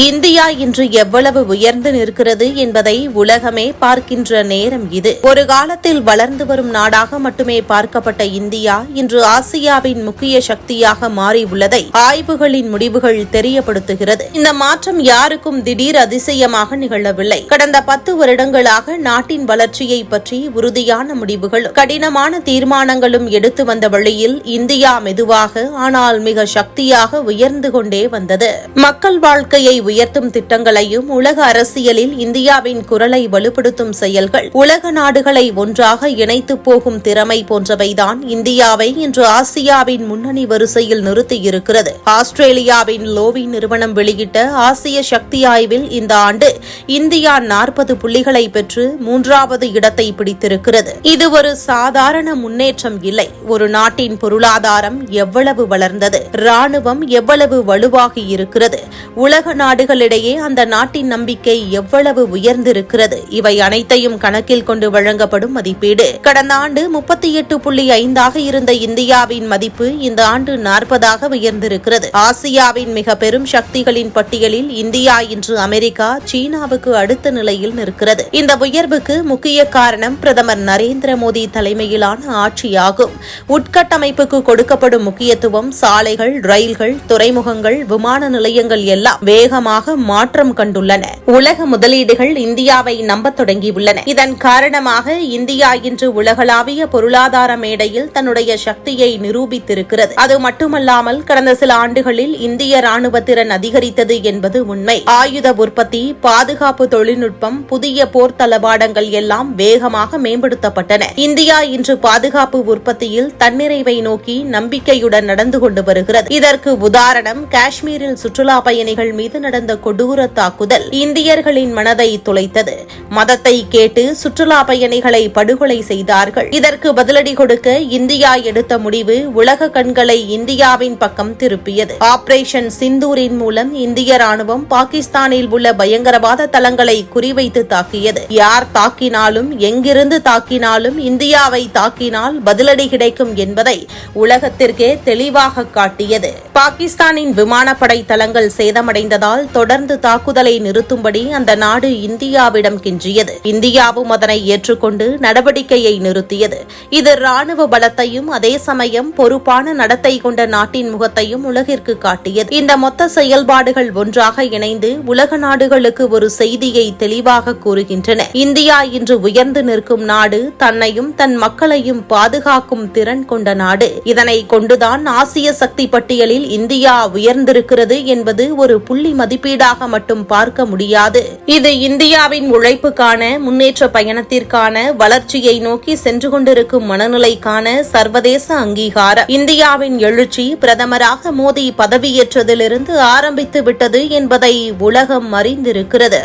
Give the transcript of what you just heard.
India இன்று எவ்வளவு உயர்ந்து நிற்கிறது என்பதை உலகமே பார்க்கின்ற நேரம் இது. ஒரு காலத்தில் வளர்ந்து வரும் நாடாக மட்டுமே பார்க்கப்பட்ட இந்தியா இன்று ஆசியாவின் முக்கிய சக்தியாக மாறியுள்ளதை ஆய்வுகளின் முடிவுகள் தெரியப்படுத்துகிறது. இந்த மாற்றம் யாருக்கும் திடீர் அதிசயமாக நிகழவில்லை. கடந்த பத்து வருடங்களாக நாட்டின் வளர்ச்சியை பற்றி உறுதியான முடிவுகளும் கடினமான தீர்மானங்களும் எடுத்து வந்த வழியில் இந்தியா மெதுவாக ஆனால் மிக சக்தியாக உயர்ந்து கொண்டே வந்தது. மக்கள் வாழ்க்கையை உயர்த்தும் திட்டங்களையும் உலக அரசியலில் இந்தியாவின் குரலை வலுப்படுத்தும் செயல்கள் உலக நாடுகளை ஒன்றாக இணைத்து போகும் திறமை போன்றவைதான் இந்தியாவை இன்று ஆசியாவின் முன்னணி வரிசையில் நிறுத்தியிருக்கிறது. ஆஸ்திரேலியாவின் லோவி நிறுவனம் வெளியிட்ட ஆசிய சக்தி ஆய்வில் இந்த ஆண்டு இந்தியா நாற்பது புள்ளிகளை பெற்று மூன்றாவது இடத்தை பிடித்திருக்கிறது. இது ஒரு சாதாரண முன்னேற்றம் இல்லை. ஒரு நாட்டின் பொருளாதாரம் எவ்வளவு வளர்ந்தது ராணுவம் எவ்வளவு வலுவாகி இருக்கிறது உலக நாடு நாடுகளிடையே அந்த நாட்டின் நம்பிக்கை எவ்வளவு உயர்ந்திருக்கிறது? இவை அனைத்தையும் கணக்கில் கொண்டு வழங்கப்படும் மதிப்பீடு. கடந்த ஆண்டு முப்பத்தி எட்டு புள்ளி ஐந்தாக இருந்த இந்தியாவின் மதிப்பு இந்த ஆண்டு நாற்பதாக உயர்ந்திருக்கிறது. ஆசியாவின் மிக பெரும் சக்திகளின் பட்டியலில் இந்தியா இன்று அமெரிக்கா சீனாவுக்கு அடுத்த நிலையில் நிற்கிறது. இந்த உயர்வுக்கு முக்கிய காரணம் பிரதமர் நரேந்திர மோடி தலைமையிலான ஆட்சியாகும். உட்கட்டமைப்புக்கு கொடுக்கப்படும் முக்கியத்துவம் சாலைகள் ரயில்கள் துறைமுகங்கள் விமான நிலையங்கள் எல்லாம் வேகம் வேகமாக மாற்றம் கண்டுள்ளன. உலக முதலீடுகள் இந்தியாவை நம்ப தொடங்கியுள்ளன. இதன் காரணமாக இந்தியா இன்று உலகளாவிய பொருளாதார மேடையில் தன்னுடைய சக்தியை நிரூபித்திருக்கிறது. அது மட்டுமல்லாமல் கடந்த சில ஆண்டுகளில் இந்திய ராணுவ திறன் அதிகரித்தது என்பது உண்மை. ஆயுத உற்பத்தி பாதுகாப்பு தொழில்நுட்பம் புதிய போர் தளவாடங்கள் எல்லாம் வேகமாக மேம்படுத்தப்பட்டன. இந்தியா இன்று பாதுகாப்பு உற்பத்தியில் தன்னிறைவை நோக்கி நம்பிக்கையுடன் நடந்து கொண்டு வருகிறது. இதற்கு உதாரணம் காஷ்மீரில் சுற்றுலா பயணிகள் மீது நடந்த கொடூர தாக்குதல் இந்தியர்களின் மனதை துளைத்தது. மதத்தை கேட்டு சுற்றுலா பயணிகளை படுகொலை செய்தார்கள். இதற்கு பதிலடி கொடுக்க இந்தியா எடுத்த முடிவு உலக கண்களை இந்தியாவின் பக்கம் திருப்பியது. ஆபரேஷன் சிந்தூரின் மூலம் இந்திய ராணுவம் பாகிஸ்தானில் உள்ள பயங்கரவாத தளங்களை குறிவைத்து தாக்கியது. யார் தாக்கினாலும் எங்கிருந்து தாக்கினாலும் இந்தியாவை தாக்கினால் பதிலடி கிடைக்கும் என்பதை உலகத்திற்கே தெளிவாக காட்டியது. பாகிஸ்தானின் விமானப்படை தளங்கள் சேதமடைந்ததால் தொடர்ந்து தாக்குதலை நிறுத்தும்படி அந்த நாடு இந்தியாவிடம் கெஞ்சியது இந்தியாவும் அதனை ஏற்றுக்கொண்டு நடவடிக்கையை நிறுத்தியது. இது ராணுவ பலத்தையும் அதே சமயம் பொறுப்பான நடத்தை கொண்ட நாட்டின் முகத்தையும் உலகிற்கு காட்டியது. இந்த மொத்த செயல்பாடுகள் ஒன்றாக இணைந்து உலக நாடுகளுக்கு ஒரு செய்தியை தெளிவாக கூறுகின்றன. இந்தியா இன்று உயர்ந்து நிற்கும் நாடு தன்னையும் தன் மக்களையும் பாதுகாக்கும் திறன் கொண்ட நாடு. இதனை கொண்டுதான் ஆசிய சக்தி பட்டியலில் இந்தியா உயர்ந்திருக்கிறது என்பது ஒரு புள்ளி மதிப்பீடாக மட்டும் பார்க்க முடியாது. இது இந்தியாவின் உழைப்பு உழைப்புக்கான முன்னேற்ற பயணத்திற்கான வளர்ச்சியை நோக்கி சென்று கொண்டிருக்கும் மனநிலைக்கான சர்வதேச அங்கீகாரம். இந்தியாவின் எழுச்சி பிரதமராக மோடி பதவியேற்றதிலிருந்து ஆரம்பித்து விட்டது என்பதை உலகம் அறிந்திருக்கிறது.